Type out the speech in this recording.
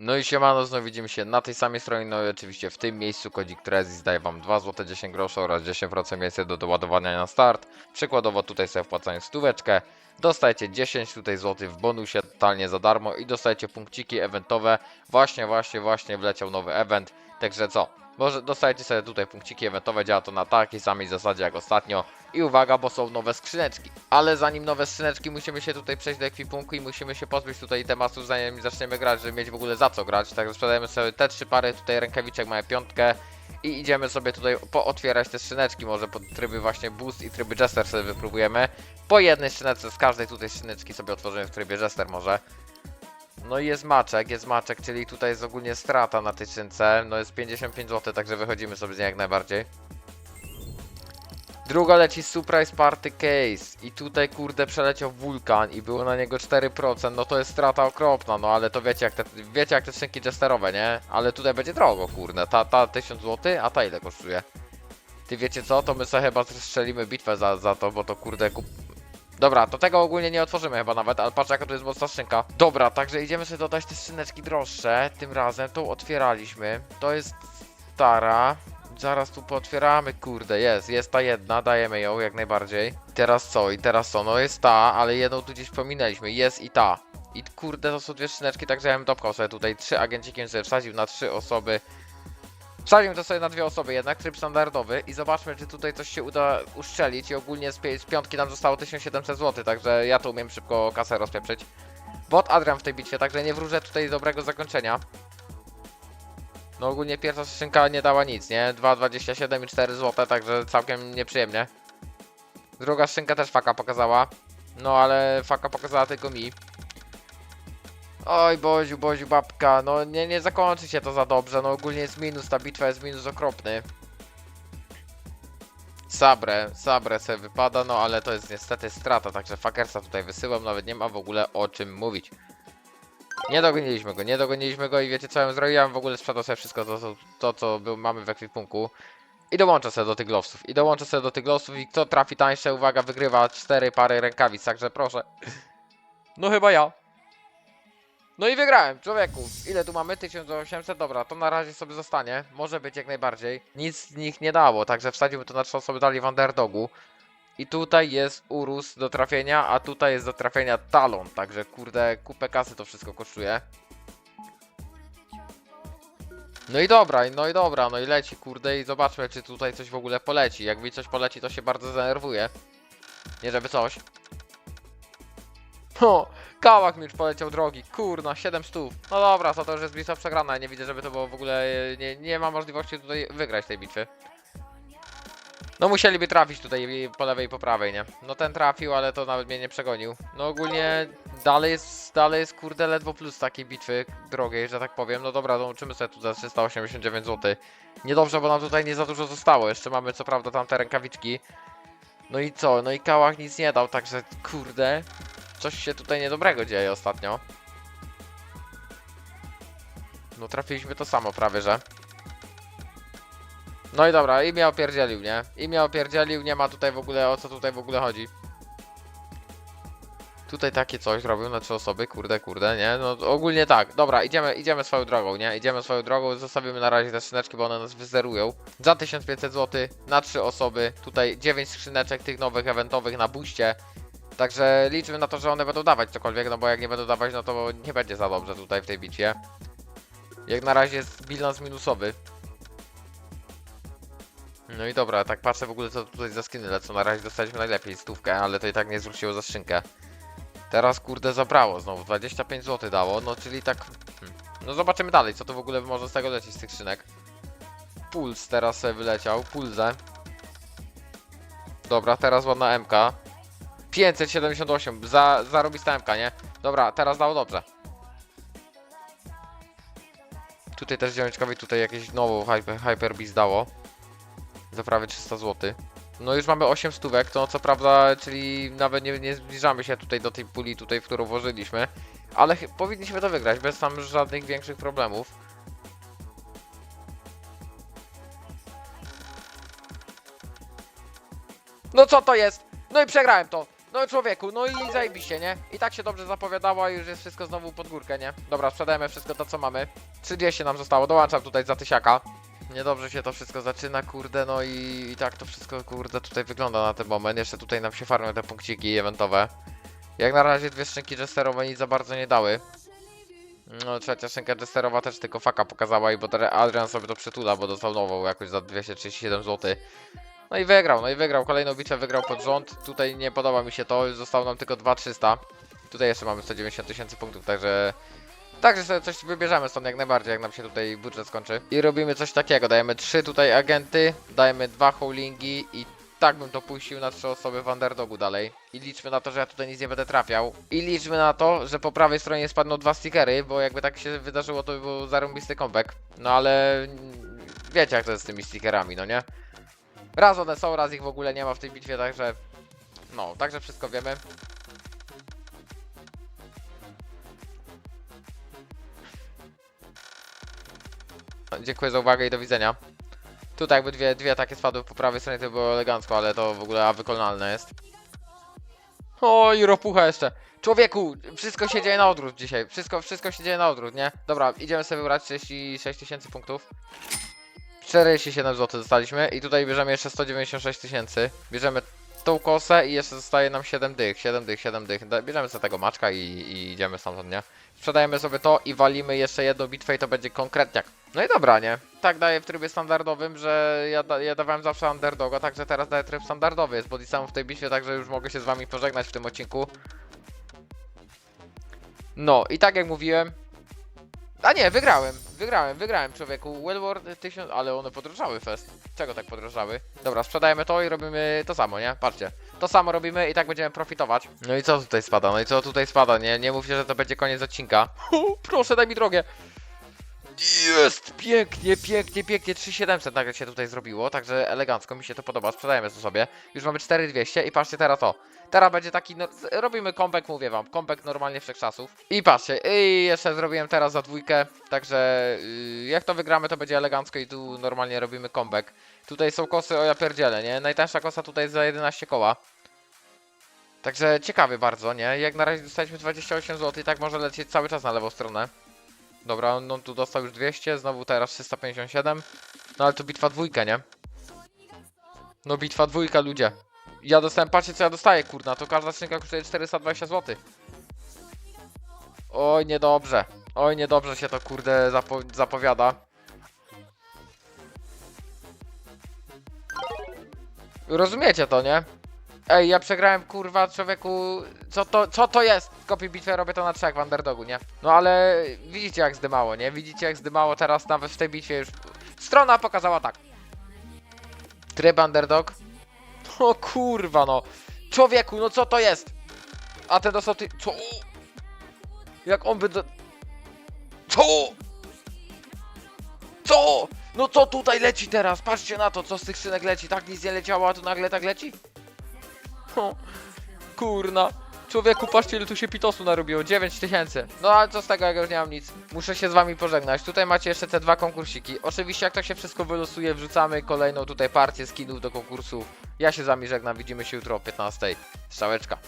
No i siemano, znowu widzimy się na tej samej stronie, no i oczywiście w tym miejscu kodzik Trezis daje wam 2 zł 10 groszy oraz 10% więcej do doładowania na start. Przykładowo tutaj sobie wpłacając stóweczkę, dostajecie 10 tutaj złotych w bonusie totalnie za darmo i dostajecie punkciki eventowe. Właśnie, właśnie, właśnie wleciał nowy event, także co? Może dostajecie sobie tutaj punkciki eventowe, działa to na takiej samej zasadzie jak ostatnio. I uwaga, bo są nowe skrzyneczki. Ale zanim nowe skrzyneczki, musimy się tutaj przejść do ekwipunku i musimy się pozbyć tutaj tematów, zanim zaczniemy grać, żeby mieć w ogóle za co grać. Także sprzedajemy sobie te trzy pary, tutaj rękawiczek mamy piątkę. I idziemy sobie tutaj pootwierać te skrzyneczki, może pod tryby właśnie boost i tryby jester sobie wypróbujemy. Po jednej skrzyneczce z każdej tutaj skrzyneczki sobie otworzymy w trybie jester może. No i jest maczek, jest maczek, czyli tutaj jest ogólnie strata na tej skrzynce. No jest 55 zł, także wychodzimy sobie z niej jak najbardziej. Druga leci Surprise Party Case. I tutaj kurde przeleciał wulkan i było na niego 4%, no to jest strata okropna, no ale to wiecie jak te, wiecie jak te jesterowe, nie? Ale tutaj będzie drogo kurde, ta, ta 1000 zł, a ta ile kosztuje? Ty wiecie co, to my sobie chyba strzelimy bitwę za, za to, bo to kurde kup... Dobra, to tego ogólnie nie otworzymy chyba nawet, ale patrz jaka tu jest mocna skrzynka. Dobra, także idziemy sobie dodać te skrzyneczki droższe, tym razem tą otwieraliśmy, to jest stara, Zaraz tu pootwieramy, kurde, jest, jest ta jedna, dajemy ją jak najbardziej. Teraz co? I teraz co? No jest ta, ale jedną tu gdzieś pominęliśmy, jest i ta. I kurde, to są dwie skrzyneczki, także ja bym dopchał sobie tutaj trzy agenciki, sobie wsadził na trzy osoby. Wsadził to sobie na dwie osoby jednak, tryb standardowy i zobaczmy, czy tutaj coś się uda uszczelić i ogólnie z, pi- z piątki nam zostało 1700 zł, także ja tu umiem szybko kasę rozpieprzyć. Bot Adrian w tej bitwie, także nie wróżę tutaj dobrego zakończenia. No ogólnie pierwsza skrzynka nie dała nic, nie? 2,27 i 4 zł, także całkiem nieprzyjemnie. Druga skrzynka też faka pokazała. No ale faka pokazała tylko mi. Oj Boziu, Boziu, babka, no nie, nie zakończy się to za dobrze, no ogólnie jest minus, ta bitwa jest minus okropny. Sabre, Sabre sobie wypada, no ale to jest niestety strata, także fakersa tutaj wysyłam, nawet nie ma w ogóle o czym mówić. Nie dogoniliśmy go, nie dogoniliśmy go i wiecie co ja bym zrobił? Ja bym w ogóle sprzedał sobie wszystko to, to, to co był, mamy w ekwipunku. I dołączę sobie do tych glowsów. I dołączę sobie do tych glowsów i kto trafi tańsze, uwaga, wygrywa cztery pary rękawic, także proszę. No chyba ja. No i wygrałem, człowieku. Ile tu mamy? 1800, dobra, to na razie sobie zostanie. Może być jak najbardziej. Nic z nich nie dało, także wsadziłbym to na trzy osoby dali w underdogu. I tutaj jest Urus do trafienia, a tutaj jest do trafienia Talon, także kurde, kupę kasy to wszystko kosztuje. No i dobra, no i dobra, no i leci kurde i zobaczmy czy tutaj coś w ogóle poleci. Jak mi coś poleci to się bardzo zdenerwuję. Nie żeby coś. O, kałak mi już poleciał drogi, kurna, 7 stów. No dobra, to, to już jest bitwa przegrana, nie widzę żeby to było w ogóle, nie, nie ma możliwości tutaj wygrać tej bitwy. No musieliby trafić tutaj po lewej i po prawej, nie? No ten trafił, ale to nawet mnie nie przegonił. No ogólnie dalej jest, dalej jest kurde ledwo plus takiej bitwy drogiej, że tak powiem. No dobra, dołączymy sobie tu za 389 zł. Niedobrze, bo nam tutaj nie za dużo zostało. Jeszcze mamy co prawda tam te rękawiczki. No i co? No i kałach nic nie dał, także kurde. Coś się tutaj niedobrego dzieje ostatnio. No trafiliśmy to samo prawie, że. No i dobra, i mnie opierdzielił, nie? I mnie opierdzielił, nie ma tutaj w ogóle, o co tutaj w ogóle chodzi. Tutaj takie coś robią na trzy osoby, kurde, kurde, nie? No ogólnie tak, dobra, idziemy, idziemy swoją drogą, nie? Idziemy swoją drogą, zostawimy na razie te skrzyneczki, bo one nas wyzerują. Za 1500 zł na trzy osoby, tutaj 9 skrzyneczek tych nowych eventowych na buście. Także liczmy na to, że one będą dawać cokolwiek, no bo jak nie będą dawać, no to nie będzie za dobrze tutaj w tej bitwie. Jak na razie jest bilans minusowy. No i dobra, tak patrzę w ogóle co tutaj za skiny lecą. Na razie dostaliśmy najlepiej stówkę, ale to i tak nie zwróciło za skrzynkę. Teraz kurde zabrało znowu, 25 zł dało, no czyli tak... Hmm. No zobaczymy dalej, co to w ogóle może z tego lecieć z tych skrzynek. Puls teraz sobie wyleciał, pulze. Dobra, teraz ładna MK. 578, za, zarobista MK, nie? Dobra, teraz dało dobrze. Tutaj też ziomeczkowi tutaj jakieś nową hyper, Hyper Beast dało za prawie 300 zł. No już mamy 8 stówek, to co prawda, czyli nawet nie, nie zbliżamy się tutaj do tej puli tutaj, w którą włożyliśmy. Ale powinniśmy to wygrać, bez tam żadnych większych problemów. No co to jest? No i przegrałem to! No człowieku, no i zajebiście, nie? I tak się dobrze zapowiadało, a już jest wszystko znowu pod górkę, nie? Dobra, sprzedajemy wszystko to, co mamy. 30 nam zostało, dołączam tutaj za tysiaka. Niedobrze się to wszystko zaczyna, kurde, no i, i tak to wszystko, kurde, tutaj wygląda na ten moment. Jeszcze tutaj nam się farmią te punkciki eventowe. Jak na razie dwie skrzynki jesterowe nic za bardzo nie dały. No, trzecia szynka jesterowa też tylko faka pokazała i bo Adrian sobie to przytula, bo dostał nową jakoś za 237 zł. No i wygrał, no i wygrał. Kolejną bitwę wygrał pod rząd. Tutaj nie podoba mi się to, zostało nam tylko 2300. Tutaj jeszcze mamy 190 tysięcy punktów, także... Także sobie coś wybierzemy stąd jak najbardziej, jak nam się tutaj budżet skończy. I robimy coś takiego, dajemy 3 tutaj agenty, dajemy dwa holdingi i tak bym to puścił na trzy osoby w underdogu dalej. I liczmy na to, że ja tutaj nic nie będę trafiał. I liczmy na to, że po prawej stronie spadną dwa stickery, bo jakby tak się wydarzyło, to by był zarąbisty comeback. No ale... mm, Wiecie jak to jest z tymi stickerami, no nie? Raz one są, raz ich w ogóle nie ma w tej bitwie, także... No, także wszystko wiemy. Dziękuję za uwagę i do widzenia. Tutaj jakby dwie, dwie takie spadły po prawej stronie, to było elegancko, ale to w ogóle wykonalne jest. O, i ropucha jeszcze. Człowieku, wszystko się dzieje na odwrót dzisiaj. Wszystko, wszystko się dzieje na odwrót, nie? Dobra, idziemy sobie wybrać 36 tysięcy punktów. 47 zł dostaliśmy i tutaj bierzemy jeszcze 196 tysięcy. Bierzemy tą kosę i jeszcze zostaje nam 7 dych, 7 dych, 7 dych. Bierzemy sobie tego maczka i, i idziemy stamtąd, nie? Sprzedajemy sobie to i walimy jeszcze jedną bitwę i to będzie konkretniak. No i dobra, nie? Tak daję w trybie standardowym, że ja, da, ja dawałem zawsze underdoga, także teraz daję tryb standardowy. Jest bodysam w tej bitwie, także już mogę się z wami pożegnać w tym odcinku. No i tak jak mówiłem, a nie, wygrałem, wygrałem, wygrałem człowieku. Wellward 1000, ale one podrożały fest. Czego tak podrożały? Dobra, sprzedajemy to i robimy to samo, nie? Patrzcie. To samo robimy i tak będziemy profitować. No i co tutaj spada? No i co tutaj spada? Nie, nie mówcie, że to będzie koniec odcinka. proszę, daj mi drogę. Jest! Pięknie, pięknie, pięknie. 3700 nagle się tutaj zrobiło, także elegancko mi się to podoba. Sprzedajemy to sobie. Już mamy 4200 i patrzcie teraz to. Teraz będzie taki, no, robimy comeback, mówię wam, comeback normalnie wszechczasów. I patrzcie, i jeszcze zrobiłem teraz za dwójkę, także yy, jak to wygramy, to będzie elegancko i tu normalnie robimy comeback. Tutaj są kosy, o ja pierdzielę, nie? Najtańsza kosa tutaj jest za 11 koła. Także ciekawy bardzo, nie? Jak na razie dostaliśmy 28 zł i tak może lecieć cały czas na lewą stronę. Dobra, on, on tu dostał już 200, znowu teraz 357. No ale to bitwa dwójka, nie? No bitwa dwójka, ludzie. Ja dostałem, patrzcie co ja dostaję, kurna, to każda skrzynka kosztuje 420 zł. Oj, niedobrze. Oj, niedobrze się to, kurde, zapo zapowiada. Rozumiecie to, nie? Ej, ja przegrałem, kurwa, człowieku, co to, co to jest? Kopię bitwę, robię to na trzech w underdogu, nie? No ale widzicie jak zdymało, nie? Widzicie jak zdymało teraz nawet w tej bitwie już... Strona pokazała tak. Tryb underdog. O kurwa, no. Człowieku, no co to jest? A ten dostał ty... Co? Jak on by do... Co? Co? No co tutaj leci teraz? Patrzcie na to, co z tych szynek leci. Tak nic nie leciało, a tu nagle tak leci? Kurna. Człowieku, patrzcie ile tu się pitosu narobiło. 9 tysięcy. No ale co z tego, jak już nie mam nic. Muszę się z wami pożegnać. Tutaj macie jeszcze te dwa konkursiki. Oczywiście jak to się wszystko wylosuje, wrzucamy kolejną tutaj partię skinów do konkursu. Ja się z wami żegnam. Widzimy się jutro o 15. Strzałeczka.